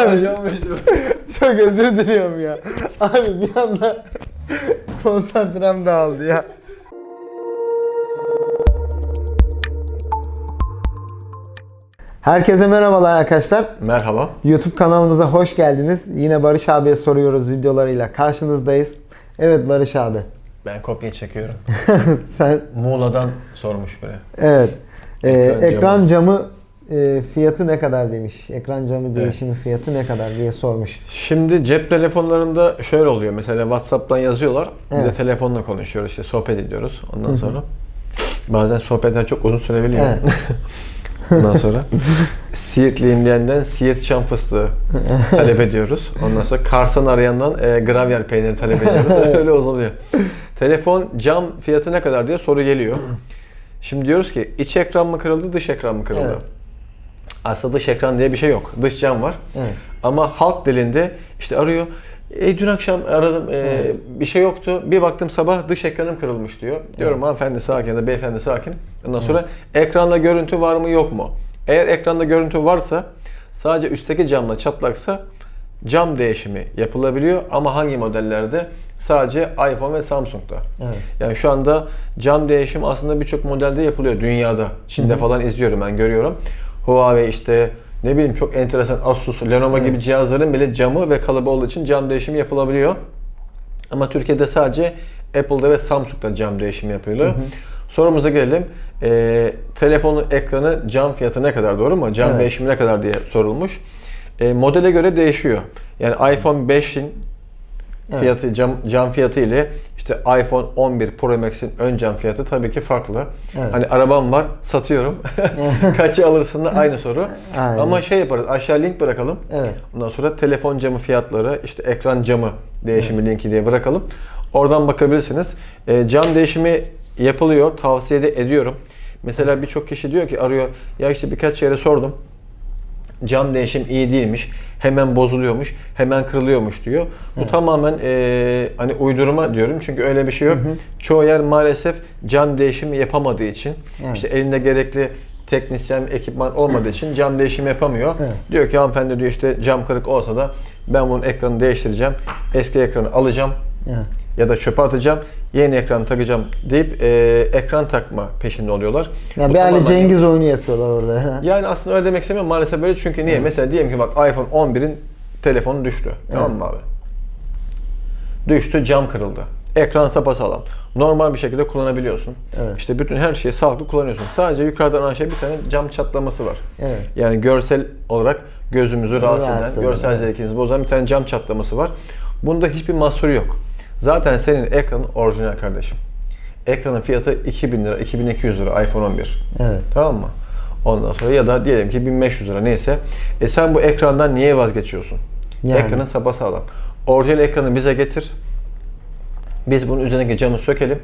Abi çok özür diliyorum ya. Abi bir anda konsantrem dağıldı ya. Herkese merhabalar arkadaşlar. Merhaba. YouTube kanalımıza hoş geldiniz. Yine Barış abiye soruyoruz videolarıyla karşınızdayız. Evet Barış abi. Ben kopya çekiyorum. Sen Muğla'dan sormuş biri. evet. Ee, Ekran ekran, camı e, fiyatı ne kadar demiş. Ekran camı değişimi fiyatı ne kadar diye sormuş. Şimdi cep telefonlarında şöyle oluyor. Mesela WhatsApp'tan yazıyorlar. Bir de Evet. telefonla konuşuyoruz. işte sohbet ediyoruz. Ondan sonra bazen sohbetler çok uzun sürebiliyor. Evet. Ondan sonra Siirtliyim diyenden Siirt çam fıstığı talep ediyoruz. Ondan sonra Kars'ın arayandan e, gravyer peyniri talep ediyoruz. Öyle oluyor. Telefon cam fiyatı ne kadar diye soru geliyor. Şimdi diyoruz ki iç ekran mı kırıldı, dış ekran mı kırıldı? Evet. Aslında dış ekran diye bir şey yok. Dış cam var. Evet. Ama halk dilinde işte arıyor. E, dün akşam aradım e, bir şey yoktu. Bir baktım sabah dış ekranım kırılmış diyor. Diyorum hanımefendi sakin ya da beyefendi sakin. Ondan sonra ekranda görüntü var mı yok mu? Eğer ekranda görüntü varsa sadece üstteki camla çatlaksa cam değişimi yapılabiliyor ama hangi modellerde? Sadece iPhone ve Samsung'da. Evet. Yani şu anda cam değişimi aslında birçok modelde yapılıyor dünyada. Çin'de falan izliyorum ben görüyorum. Huawei işte ne bileyim çok enteresan Asus, Lenovo gibi cihazların bile camı ve kalıbı olduğu için cam değişimi yapılabiliyor. Ama Türkiye'de sadece Apple'da ve Samsung'da cam değişimi yapılıyor. Sorumuza gelelim. Ee, telefonun ekranı cam fiyatı ne kadar doğru mu? Cam Evet. değişimi ne kadar diye sorulmuş. Ee, modele göre değişiyor. Yani iPhone 5'in Evet. fiyatı cam, cam fiyatı ile işte iPhone 11 Pro Max'in ön cam fiyatı tabii ki farklı. Evet. Hani arabam var, satıyorum. Kaçı alırsın da aynı soru. Aynen. Ama şey yaparız, aşağı link bırakalım. Evet. Ondan sonra telefon camı fiyatları, işte ekran camı değişimi linki diye bırakalım. Oradan bakabilirsiniz. E, cam değişimi yapılıyor, tavsiye de ediyorum. Mesela birçok kişi diyor ki arıyor, ya işte birkaç yere sordum. Cam değişim iyi değilmiş, hemen bozuluyormuş, hemen kırılıyormuş diyor. Bu tamamen e, hani uydurma diyorum çünkü öyle bir şey yok. Çoğu yer maalesef cam değişimi yapamadığı için, Evet. işte elinde gerekli teknisyen ekipman olmadığı için cam değişimi yapamıyor. Evet. Diyor ki hanımefendi diyor işte cam kırık olsa da ben bunun ekranını değiştireceğim. Eski ekranı alacağım Evet. Ya da çöpe atacağım. Yeni ekran takacağım deyip e, ekran takma peşinde oluyorlar. Ya Bu bir tamamen- Cengiz oyunu yapıyorlar orada. yani aslında öyle demek istemiyorum. Maalesef böyle çünkü niye? Mesela diyelim ki bak iPhone 11'in telefonu düştü. Tamam mı abi? Düştü, cam kırıldı. Ekran sapasağlam. Normal bir şekilde kullanabiliyorsun. Evet. İşte bütün her şeyi sağlıklı kullanıyorsun. Sadece yukarıdan aşağı bir tane cam çatlaması var. Evet. Yani görsel olarak gözümüzü rahatsız Rahatsız eden, eden, görsel evet. zevkinizi bozan bir tane cam çatlaması var. Bunda hiçbir mahsuru yok. Zaten senin ekranın orijinal kardeşim. Ekranın fiyatı 2000 lira, 2200 lira iPhone 11. Evet. Tamam mı? Ondan sonra ya da diyelim ki 1500 lira neyse. E sen bu ekrandan niye vazgeçiyorsun? Yani. Ekranın sapasağlam. Orijinal ekranı bize getir. Biz bunun üzerindeki camı sökelim.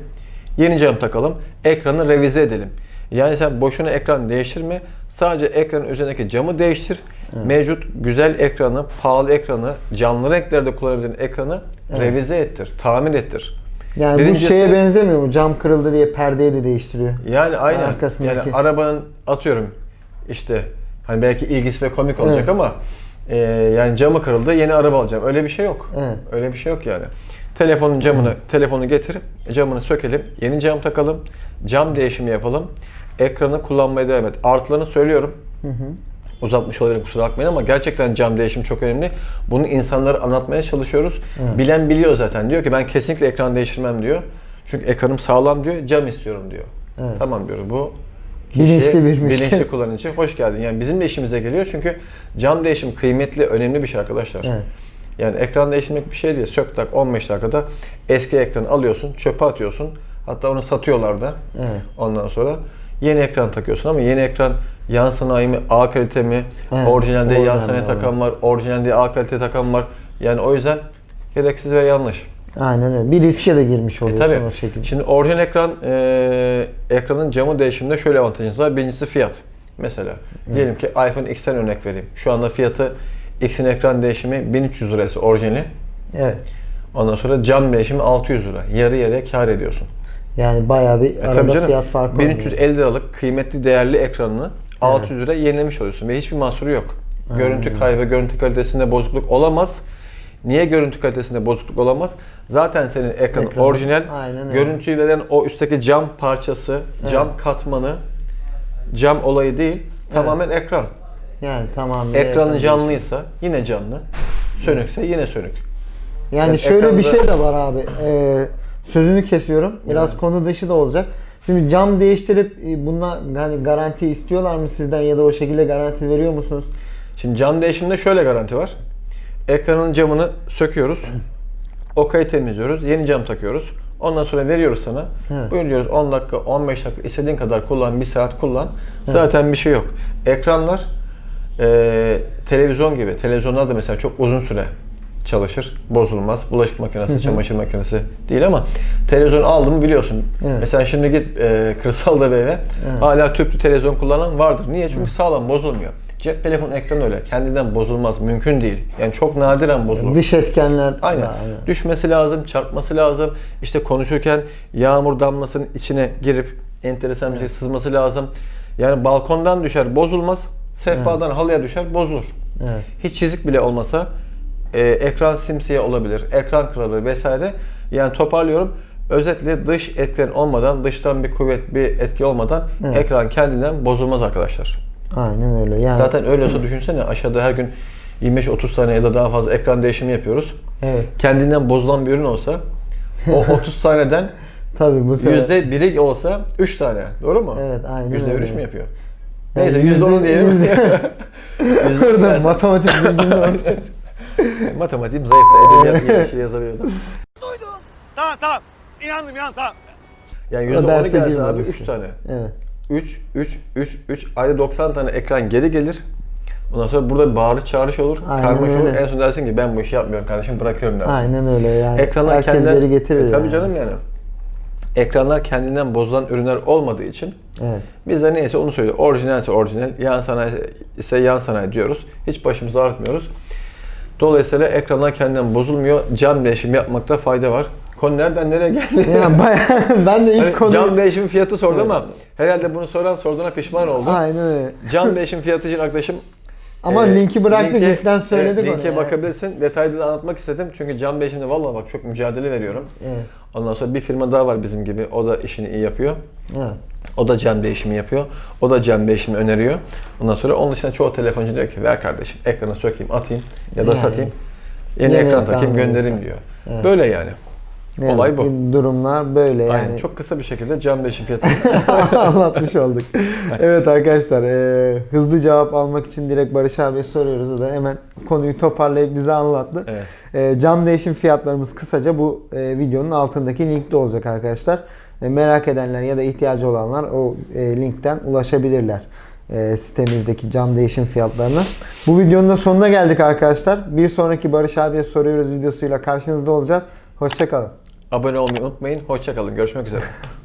Yeni cam takalım. Ekranı revize edelim. Yani sen boşuna ekran değiştirme. Sadece ekranın üzerindeki camı değiştir. Mevcut güzel ekranı, pahalı ekranı, canlı renklerde kullanabildiğin ekranı revize ettir, tamir ettir. Yani Birincisi- bu şeye benzemiyor mu? Cam kırıldı diye perdeyi de değiştiriyor. Yani aynen. Arkasındaki. Yani arabanın atıyorum işte hani belki ilgisi ve komik olacak Evet. ama e, yani camı kırıldı yeni araba alacağım. Öyle bir şey yok. Evet. Öyle bir şey yok yani. Telefonun camını telefonu getirip camını sökelim. Yeni cam takalım. Cam değişimi yapalım. Ekranı kullanmaya devam et. Artılarını söylüyorum. Hı hı. Uzatmış olabilirim kusura bakmayın ama gerçekten cam değişimi çok önemli. Bunu insanlara anlatmaya çalışıyoruz. Evet. Bilen biliyor zaten. Diyor ki ben kesinlikle ekran değiştirmem diyor. Çünkü ekranım sağlam diyor. Cam istiyorum diyor. Evet. Tamam diyoruz. Bu Bilinçli bir müşteri. bilinçli kullanıcı. Hoş geldin. Yani bizim de işimize geliyor çünkü cam değişim kıymetli, önemli bir şey arkadaşlar. Evet. Yani ekran değiştirmek bir şey değil. Sök tak 15 dakikada eski ekranı alıyorsun, çöpe atıyorsun. Hatta onu satıyorlar da. Evet. Ondan sonra yeni ekran takıyorsun ama yeni ekran yan sanayi mi, A kalite mi, Evet, orijinalde yan sanayi takan var, orijinalde A kalite takan var. Yani o yüzden gereksiz ve yanlış. Aynen öyle. Bir riske de girmiş E oluyorsun tabii. o şekilde. Şimdi orijinal ekran e, ekranın camı değişiminde şöyle avantajınız var. Birincisi fiyat. Mesela diyelim ki iPhone X'ten örnek vereyim. Şu anda fiyatı X'in ekran değişimi 1300 lirası orijinali. Evet. Ondan sonra cam değişimi 600 lira. Yarı yarıya kar ediyorsun. Yani bayağı bir E arada canım, fiyat farkı oluyor. 1350 liralık kıymetli değerli ekranını 600 lira yenilemiş oluyorsun ve hiçbir mahsuru yok. Görüntü kaybı, görüntü kalitesinde bozukluk olamaz. Niye görüntü kalitesinde bozukluk olamaz? Zaten senin ekranın Ekranı. orijinal. Aynen. Görüntüyü veren o üstteki cam parçası, cam katmanı, cam olayı değil. Tamamen ekran. Yani tamam. Ekranı canlıysa yine canlı. Sönükse yine sönük. Yani Yani şöyle bir ekranda- şey de var abi. Ee, sözünü kesiyorum. Biraz konu dışı da olacak. Şimdi cam değiştirip e, bunlar hani garanti istiyorlar mı sizden ya da o şekilde garanti veriyor musunuz? Şimdi cam değişiminde şöyle garanti var. Ekranın camını söküyoruz. Okayı temizliyoruz. Yeni cam takıyoruz. Ondan sonra veriyoruz sana. Evet. Buyur diyoruz 10 dakika, 15 dakika istediğin kadar kullan, 1 saat kullan. Zaten bir şey yok. Ekranlar eee, televizyon gibi. Televizyonlar da mesela çok uzun süre çalışır. Bozulmaz. Bulaşık makinesi, çamaşır makinesi değil ama televizyon aldım biliyorsun. Evet. Mesela şimdi git eee kırsalda bir eve. Hala tüplü televizyon kullanan vardır. Niye? Çünkü sağlam bozulmuyor. Cep telefon ekranı öyle. Kendinden bozulmaz. Mümkün değil. Yani çok nadiren bozulur. Dış etkenler. Aynen. aynen. Düşmesi lazım, çarpması lazım. İşte konuşurken yağmur damlasının içine girip enteresan bir şey sızması lazım. Yani balkondan düşer, bozulmaz. Sehpadan halıya düşer, bozulur. Evet. Hiç çizik bile olmasa e, ekran simsiyah olabilir, ekran kırılır vesaire. Yani toparlıyorum. Özetle dış etken olmadan, dıştan bir kuvvet, bir etki olmadan Evet. ekran kendinden bozulmaz arkadaşlar. Aynen öyle. Yani Zaten öyle olsa düşünsene aşağıda her gün 25-30 tane ya da daha fazla ekran değişimi yapıyoruz evet. kendinden bozulan bir ürün olsa o 30 taneden Tabii bu sefer. yüzde biri olsa 3 tane. Doğru mu? Evet, aynen Yüzde öyle. üç mü yapıyor? Neyse yüzde onu diyelim. versen. matematik bilgim de ortaya Matematiğim zayıf. Edebiyat iyi bir şey yazabiliyordum. Tamam tamam. İnandım inandım tamam. Yani yüzde onu derse gelse abi işte. 3 tane. Evet. 3, 3, 3, 3. Ayda 90 tane ekran geri gelir. Ondan sonra burada bir bağırış çağrış olur. Aynen karmaşa olur. öyle. En son dersin ki ben bu işi yapmıyorum kardeşim bırakıyorum dersin. Aynen öyle yani. Ekranlar Herkes kendinden, geri getirir E, tabii yani. canım yani. Ekranlar kendinden bozulan ürünler olmadığı için Evet. Biz de neyse onu söylüyor. Orijinalse orijinal, yan sanayi ise yan sanayi diyoruz. Hiç başımızı ağrıtmıyoruz. Dolayısıyla ekranlar kendinden bozulmuyor. Cam değişimi yapmakta fayda var. Konu nereden nereye geldi? Yani bayağı, ben de ilk Hani konuyu... Cam değişimi fiyatı sordu ama herhalde bunu soran sorduğuna pişman oldu. Aynen öyle. Cam değişim fiyatı için arkadaşım Ama e, linki bıraktık, linkten söyledik onu. Linke yani. bakabilirsin. Detaylı da anlatmak istedim. Çünkü cam değişimde vallahi bak çok mücadele veriyorum. Evet. Ondan sonra bir firma daha var bizim gibi. O da işini iyi yapıyor. Evet. O da cam değişimi yapıyor. O da cam değişimi öneriyor. Ondan sonra onun dışında çoğu telefoncu diyor ki ver kardeşim ekranı sökeyim atayım ya da Yani. satayım. Yeni, yeni ekran ekran takayım göndereyim diyor. Evet. Böyle yani. Ne Olay bu. Durumlar böyle yani. Aynen. Çok kısa bir şekilde cam değişim fiyatı. anlatmış olduk. evet arkadaşlar e, hızlı cevap almak için direkt Barış abiye soruyoruz. O da hemen konuyu toparlayıp bize anlattı. Evet. E, cam değişim fiyatlarımız kısaca bu e, videonun altındaki linkte olacak arkadaşlar. E, merak edenler ya da ihtiyacı olanlar o e, linkten ulaşabilirler e, sitemizdeki cam değişim fiyatlarına. Bu videonun da sonuna geldik arkadaşlar. Bir sonraki Barış abiye soruyoruz videosuyla karşınızda olacağız. Hoşçakalın. Abone olmayı unutmayın. Hoşçakalın. Görüşmek üzere.